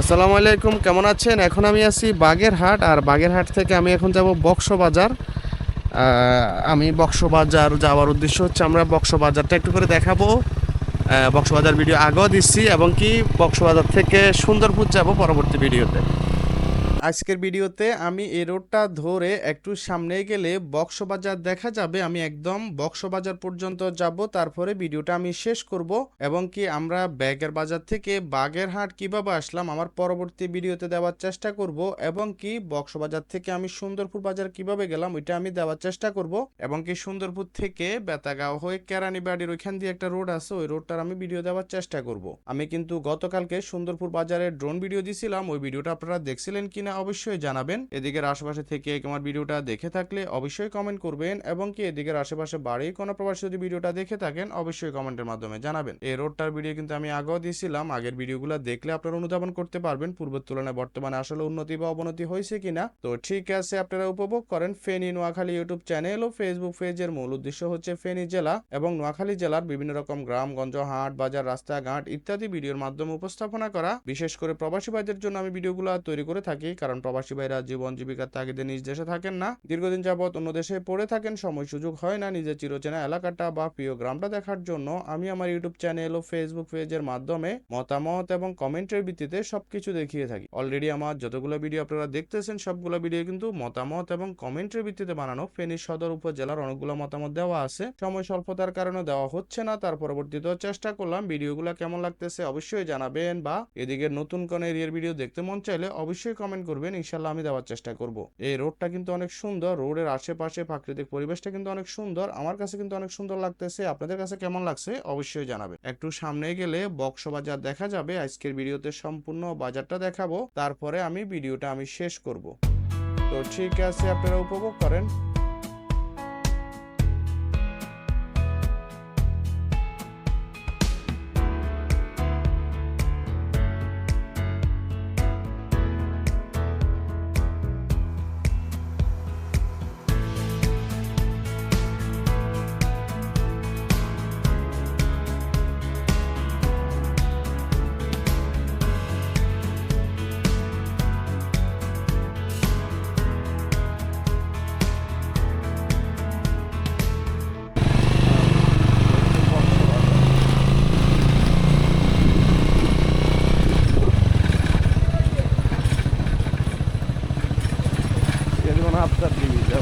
আসসালামু আলাইকুম, কেমন আছেন? এখন আমি আছি বাগেরহাট, আর বাগেরহাট থেকে আমি এখন যাব বক্সবাজার। আমি বক্সবাজার যাওয়ার উদ্দেশ্য হচ্ছে আমরা বক্সবাজারটা একটু করে দেখাবো। বক্সবাজার ভিডিও আগেও দিচ্ছি, এবং কি বক্সবাজার থেকে সুন্দরপুর যাব পরবর্তী ভিডিওতে আজকের ভিডিওতে আমি এই রোডটা ধরে একটু সামনে গেলে বক্সবাজার দেখা যাবে। আমি একদম বক্সবাজার পর্যন্ত যাব, তারপরে ভিডিওটা আমি শেষ করব এবং কি আমরা ব্যাগের বাজার থেকে বাগেরহাট কীভাবে আসলাম আমার পরবর্তী ভিডিওতে দেওয়ার চেষ্টা করব এবং কি বক্সবাজার থেকে আমি সুন্দরপুর বাজার কীভাবে গেলাম ওইটা আমি দেওয়ার চেষ্টা করব এবং কি সুন্দরপুর থেকে বেতাগাঁও হয়ে কেরানীবাড়ির ওইখান দিয়ে একটা রোড আছে, ওই রোডটার আমি ভিডিও দেওয়ার চেষ্টা করব। আমি কিন্তু গতকালকে সুন্দরপুর বাজারে ড্রোন ভিডিও দিছিলাম, ওই ভিডিওটা আপনারা দেখছিলেন কিনা অবশ্যই জানাবেন। এদিকের আশেপাশে থেকে আমার ভিডিওটা দেখে থাকলে অবশ্যই কমেন্ট করবেন এবং কি এদিকের আশেপাশে বাড়ি কোনো প্রবাসী যদি ভিডিওটা দেখে থাকেন, অবশ্যই কমেন্টের মাধ্যমে জানাবেন। এই রোডটার ভিডিও কিন্তু আমি আগেও দিয়েছিলাম। আগের ভিডিওগুলো দেখলে আপনারা অনুধাবন করতে পারবেন, পূর্বের তুলনায় বর্তমানে আসলে উন্নতি বা অবনতি হয়েছে কিনা। তো ঠিক আছে, আপনারা উপভোগ করেন ফেনী নোয়াখালী ইউটিউব চ্যানেল ও ফেসবুক পেজের মূল উদ্দেশ্য হচ্ছে ফেনী জেলা এবং নোয়াখালী জেলার বিভিন্ন রকম গ্রামগঞ্জ, হাট, বাজার, রাস্তাঘাট ইত্যাদি ভিডিওর মাধ্যমে উপস্থাপনা করা। বিশেষ করে প্রবাসী ভাইদের জন্য আমি ভিডিওগুলো তৈরি করে থাকি। কারণ প্রবাসী ভাইরা জীবন জীবিকার তাগিদে নিজ দেশে থাকেন না। দীর্ঘদিন যাবৎ অন্য দেশে পড়ে থাকেন, সময় সুযোগ হয় না নিজের চিরচেনা এলাকাটা বা প্রিয় গ্রামটা দেখার জন্য। আমি আমার ইউটিউব চ্যানেল ও ফেসবুক পেজের মাধ্যমে মতামত এবং কমেন্টের ভিত্তিতে সবকিছু দেখিয়ে থাকি। অলরেডি আমার যতগুলো ভিডিও আপনারা দেখতেছেন, সবগুলো ভিডিও কিন্তু মতামত এবং কমেন্টের ভিত্তিতে বানানো। ফেনী সদর উপজেলার অনেকগুলো মতামত দেওয়া আছে। সময় স্বল্পতার কারণে দেওয়া হচ্ছে না, তার পরবর্তীতেও চেষ্টা করলাম। ভিডিওগুলো কেমন লাগতেছে অবশ্যই জানাবেন বা এদিকে নতুন কোন এরিয়ার ভিডিও দেখতে মন চাইলে অবশ্যই কমেন্ট করবেন ইনশাল্লাহ আমি দেওয়ার চেষ্টা করব। এই রোডটা কিন্তু অনেক সুন্দর, রোডের আশেপাশে প্রাকৃতিক পরিবেশটা কিন্তু অনেক সুন্দর, আমার কাছে কিন্তু অনেক সুন্দর লাগতেছে। আপনাদের কাছে কেমন লাগছে অবশ্যই জানাবেন। একটু সামনে গেলে বক্স বাজার দেখা যাবে, আজকের ভিডিওতে সম্পূর্ণ বাজারটা দেখাবো, তারপরে আমি ভিডিওটা আমি শেষ করব। তো ঠিক আছে, আপনারা উপভোগ করেন। hapsa büyüdü.